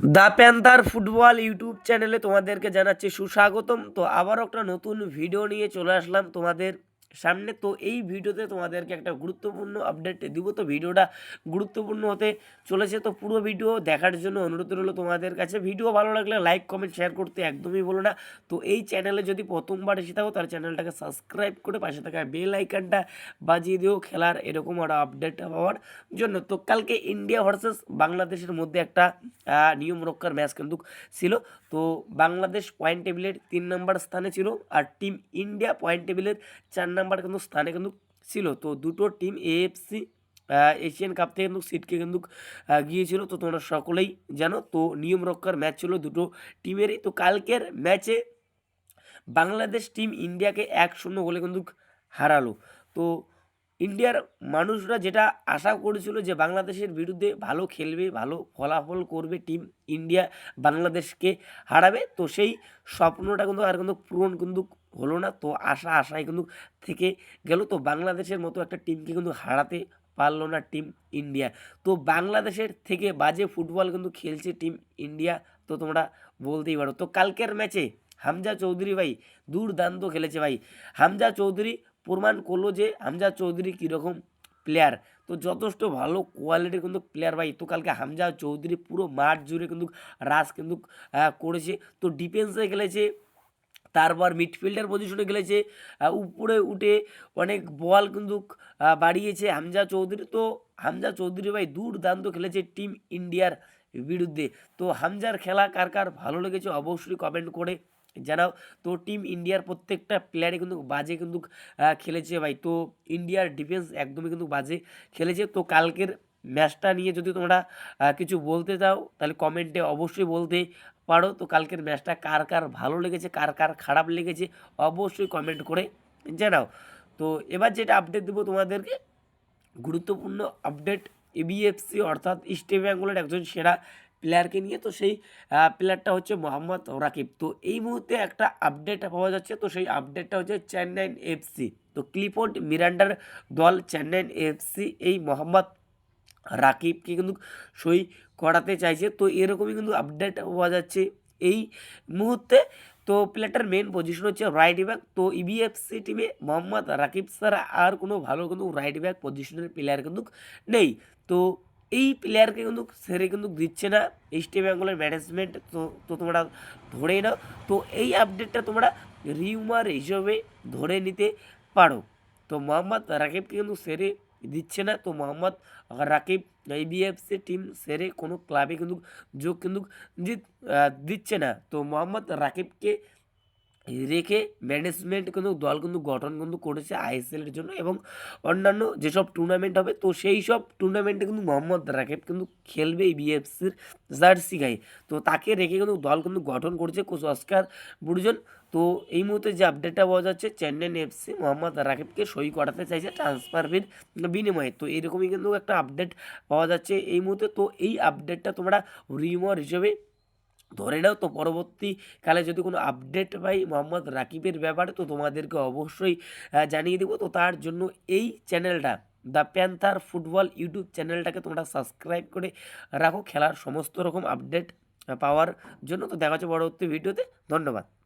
The panther football YouTube চ্যানেলে তোমাদেরকে জানাচ্ছি সুস্বাগতম। তো আবারও একটা নতুন ভিডিও নিয়ে চলে আসলাম তোমাদের সামনে তো এই ভিডিওতে তোমাদেরকে একটা গুরুত্বপূর্ণ আপডেট দিব। তো ভিডিওটা গুরুত্বপূর্ণ হতে চলেছে। তো পুরো ভিডিও দেখার জন্য অনুরোধ রইল তোমাদের কাছে। ভিডিও ভালো লাগলে লাইক কমেন্ট শেয়ার করতে একদমই বলো না। তো এই চ্যানেলে যদি প্রথমবার এসে থাকো, তাহলে চ্যানেলটাকে সাবস্ক্রাইব করে পাশে থাকা বেল আইকনটা বাজিয়ে দিও। খেলার এরকম একটা আপডেট পাওয়ার জন্য। তো কালকে ইন্ডিয়া ভার্সেস বাংলাদেশের মধ্যে একটা নিয়ম রক্ষার ম্যাচ কিন্তু ছিল। তো বাংলাদেশ পয়েন্ট টেবিলের তিন নম্বর স্থানে ছিল আর টিম ইন্ডিয়া পয়েন্ট টেবিলের চার নম্বর কিন্তু স্থানে কিন্তু ছিল তো দুটো টিম এএফসি এশিয়ান কাপ থেকে কিন্তু সিটকে কিন্তু গিয়েছিল তো তোমরা সকলেই জানো তো নিয়ম রক্ষার ম্যাচ ছিল দুটো টিমেরই তো কালকের ম্যাচে বাংলাদেশ টিম ইন্ডিয়াকে এক শূন্য গোলে কিন্তু হারালো তো ইন্ডিয়ার মানুষরা যেটা আশা করেছিল যে বাংলাদেশের বিরুদ্ধে ভালো খেলবে, ভালো ফলাফল করবে টিম ইন্ডিয়া বাংলাদেশকে হারাবে, তো সেই স্বপ্নটা কিন্তু আর কিন্তু পূরণ কিন্তু হলো না। তো আশা আশায় কিন্তু থেকে গেল। তো বাংলাদেশের মতো একটা টিমকে কিন্তু হারাতে পারল না টিম ইন্ডিয়া। তো বাংলাদেশের থেকে বাজে ফুটবল কিন্তু খেলছে টিম ইন্ডিয়া, তো তোমরা বলতেই পারো। তো কালকের ম্যাচে হামজা চৌধুরী ভাই দুর্দান্ত খেলেছে ভাই। হামজা চৌধুরী প্রমাণ করল যে হামজা চৌধুরী কীরকম প্লেয়ার তো যথেষ্ট ভালো কোয়ালিটির কিন্তু প্লেয়ার ভাই। তো কালকে হামজা চৌধুরী পুরো মাঠ জুড়ে কিন্তু রাস কিন্তু করেছে। তো ডিফেন্সে খেলেছে, তারপর মিডফিল্ডার পজিশনে খেলেছে উপরে উঠে অনেক বল কিন্তু বাড়িয়েছে হামজা চৌধুরী। তো হামজা চৌধুরী ভাই দুর্দান্ত খেলেছে টিম ইন্ডিয়ার বিরুদ্ধে। তো হামজার খেলা কার কার ভালো লেগেছে অবশ্যই কমেন্ট করে জানাও তো টিম ইন্ডিয়ার প্রত্যেকটা প্লেয়ারে কিন্তু বাজে কিন্তু খেলেছে ভাই। তো ইন্ডিয়ার ডিফেন্স একদমই কিন্তু বাজে খেলেছে। তো কালকের ম্যাচটা নিয়ে যদি তোমরা কিছু বলতে চাও, তাহলে কমেন্টে অবশ্যই বলতে পারো। তো কালকের ম্যাচটা কার কার ভালো লেগেছে, কার কার খারাপ লেগেছে, অবশ্যই কমেন্ট করে জানাও। তো এবার যেটা আপডেট দেবো তোমাদেরকে, গুরুত্বপূর্ণ আপডেট এবিএফসি অর্থাৎ ইস্ট বেঙ্গলের একজন সেরা প্লেয়ারকে নিয়ে, তো সেই প্লেয়ারটা হচ্ছে মোহাম্মদ রাকিব। তো এই মুহূর্তে একটা আপডেট পাওয়া যাচ্ছে, তো সেই আপডেটটা হচ্ছে চেন্নাইন এফসি তো ক্লিফোর্ড মিরান্ডার দল চেন্নাইন এফসি এই মোহাম্মদ রাকিবকে কিন্তু সই করাতে চাইছে। তো এরকমই কিন্তু আপডেট পাওয়া যাচ্ছে এই মুহূর্তে। তো প্লেয়ারটার মেন পজিশন হচ্ছে রাইট ব্যাক তো E ইবিএফসি টিমে মোহাম্মদ রাকিব ছাড়া আর কোনো ভালো কিন্তু রাইট ব্যাক পজিশনের প্লেয়ার কিন্তু নেই। তো এই প্লেয়ারকে কিন্তু সেরে কিন্তু দিচ্ছে না। ইস্ট বেঙ্গলের ম্যানেজমেন্ট তো তোমরা ধরেই নাও। তো এই আপডেটটা তোমরা রিউমার হিসেবে ধরে নিতে পারো। তো মোহাম্মদ রাকিবকে কিন্তু সেরে দিচ্ছে না। তো মোহাম্মদ রাকিব ইবিএফসি টিম সেরে কোনো ক্লাবে কিন্তু যোগ কিন্তু দিচ্ছে না। তো মোহাম্মদ রাকিবকে রেখে ম্যানেজমেন্ট কিন্তু দল কিন্তু গঠন কিন্তু করেছে আইএসএলের জন্য এবং অন্যান্য যেসব টুর্নামেন্ট হবে, তো সেই সব টুর্নামেন্টে কিন্তু মোহাম্মদ রাকিব কিন্তু খেলবে এই বিএফসির জার্সি গায়ে। তো তাকে রেখে কিন্তু দল কিন্তু গঠন করেছে কোচ অস্কার বুড়জন তো এই মুহূর্তে যে আপডেটটা পাওয়া যাচ্ছে চেন্নাইন এফসি মোহাম্মদ রাকিবকে সই করাতে চাইছে ট্রান্সফার ফির বিনিময়ে। তো এরকমই কিন্তু একটা আপডেট পাওয়া যাচ্ছে এই মুহূর্তে। তো এই আপডেটটা তোমরা রিমর হিসেবে ধরে নাও তো পরবর্তীকালে যদি কোনো আপডেট পাই মোহাম্মদ রাকিবের ব্যাপারে, তো তোমাদেরকে অবশ্যই জানিয়ে দেবো। তো তার জন্য এই চ্যানেলটা দ্য প্যান্থার ফুটবল ইউটিউব চ্যানেলটাকে তোমরা সাবস্ক্রাইব করে রাখো। খেলার সমস্ত রকম আপডেট পাওয়ার জন্য। তো দেখা হচ্ছে পরবর্তী ভিডিওতে ধন্যবাদ।